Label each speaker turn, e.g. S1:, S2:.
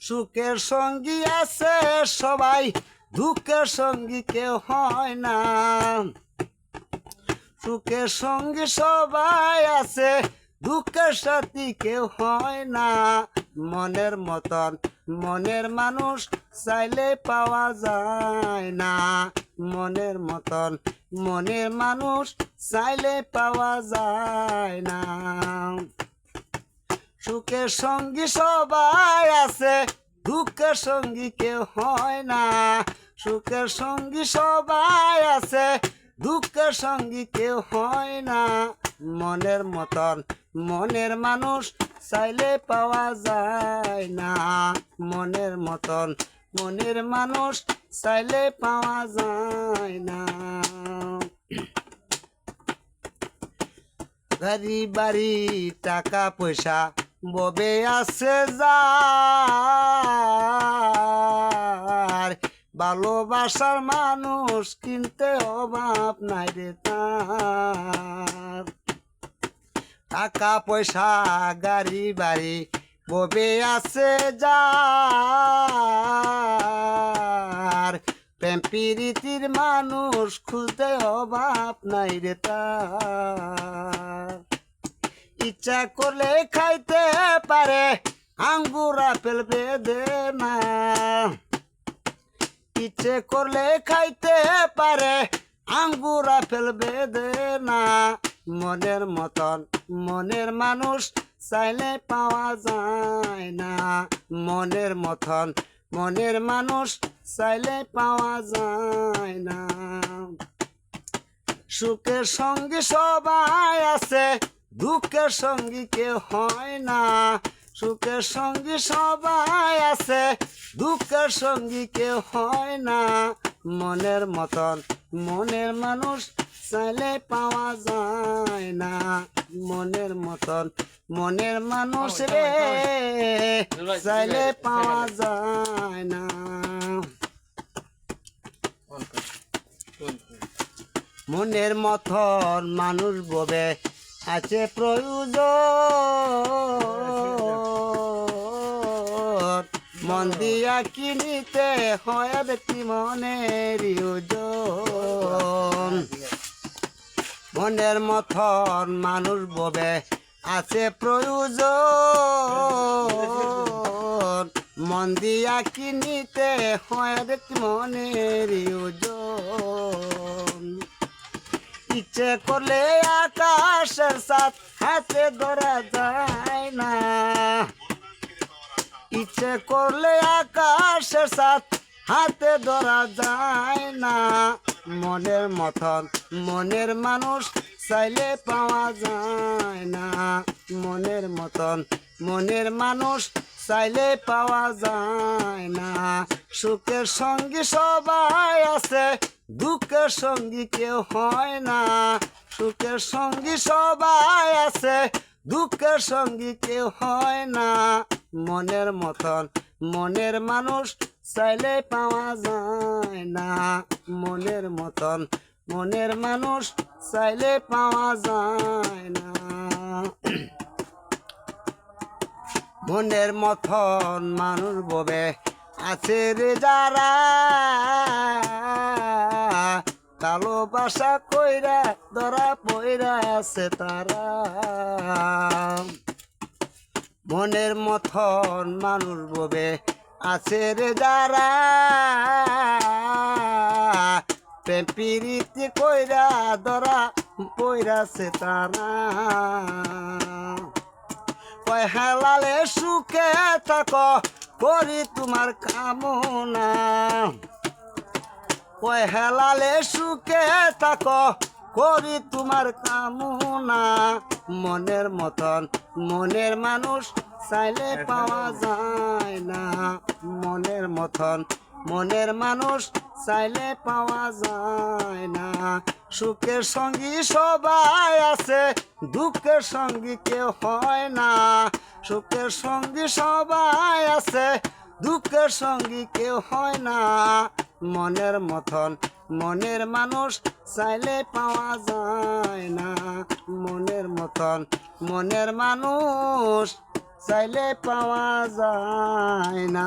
S1: সুখের সঙ্গী আছে সবাই, দুঃখের সঙ্গী কেউ হয় না। সুখের সঙ্গী সবাই আছে, দুঃখের সাথী কেউ হয় না। মনের মতন, মনের মানুষ চাইলে পাওয়া যায় না। মনের মতন, মনের মানুষ চাইলে পাওয়া যায় না। সুখের সঙ্গী সবাই আছে, দুঃখের সঙ্গী কেউ হয় না। সুখের সঙ্গী সবাই আছে, দুঃখের সঙ্গী কেউ হয় না। মনের মতন মনের মানুষ চাইলে পাওয়া যায় না। মনের মতন মনের মানুষ চাইলে পাওয়া যায় না। গাড়ি বাড়ি টাকা পয়সা ববে আছে যার। ভালোবাসার মানুষ কিনতে অভাব নাই রে তার। টাকা, পয়সা, গাড়ি, বাড়ি, ববে আছে যার। প্রেম প্রীতির মানুষ খুঁজতে অভাব নাই রে তার। ইচ্ছা করলে খাইতে পারে, আঙ্গুর, আপেল বেদে না। ইচ্ছে করলে খাইতে পারে, আঙ্গুর, আপেল বেদে না। মনের মতন মনের মানুষ চাইলে পাওয়া যায় না। মনের মতন মনের মানুষ চাইলে পাওয়া যায় না। সুখের সঙ্গী সবাই আছে দুঃখের সঙ্গী কেউ হয় না সুখের সঙ্গী সবাই আছে দুঃখের সঙ্গী কেউ হয় না। মনের মতন মনের মানুষ চাইলে পাওয়া যায় না। মনের মতন মনের মানুষ রে চাইলে পাওয়া যায় না। মনের মতন মানুষ ববে আছে প্রয়োজন। মন দিয়া কিনিতে হয় ব্যক্তি মনের মনের মতন মানুষ ববে, আছে প্রয়োজন। মন দিয়া কিনিতে হয় ব্যক্তি মনের ইচ্ছে করলে আকাশের সাথ হাতে ধরা যায় না। ইচ্ছে করলে আকাশের সাথ হাতে ধরা যায় না। মনের মতন মনের মানুষ চাইলে পাওয়া যায় না। মনের মতন মনের মানুষ চাইলে পাওয়া যায় না। সুখের সঙ্গী সবাই আছে দুঃখের সঙ্গী কেউ হয় না, সুখের সঙ্গী সবাই আছে, দুঃখের সঙ্গী কেউ হয় না। মনের মতন মনের মানুষ চাইলে পাওয়া যায় না। মনের মতন মনের মানুষ চাইলে পাওয়া যায় না। মনের মতন মানুষ ববে, আছে রে যারা ভালোবাসা কইরা, ধরা পইরা আছে তারা। মনের মতন মানুষ ববে আছে রে যারা। প্রেম কইরা, ধরা পইরাছে তারা। কয় হেলালে সুখে থাক, করি তোমার কামনা। কয় হেলালে সুখে থাক, করি তোমার কামনা। মনের মতন মনের মানুষ চাইলে পাওয়া যায় না। মনের মতন মনের মানুষ চাইলে পাওয়া যায় না। সুখের সঙ্গী সবাই আছে, দুঃখের সঙ্গী কেউ হয় না। সুখের সঙ্গী সবাই আছে, দুঃখের সঙ্গী কেউ হয় না। মনের মতন। মনের মানুষ চাইলে পাওয়া যায় না। মনের মতন। মনের মানুষ চাইলে পাওয়া যায় না।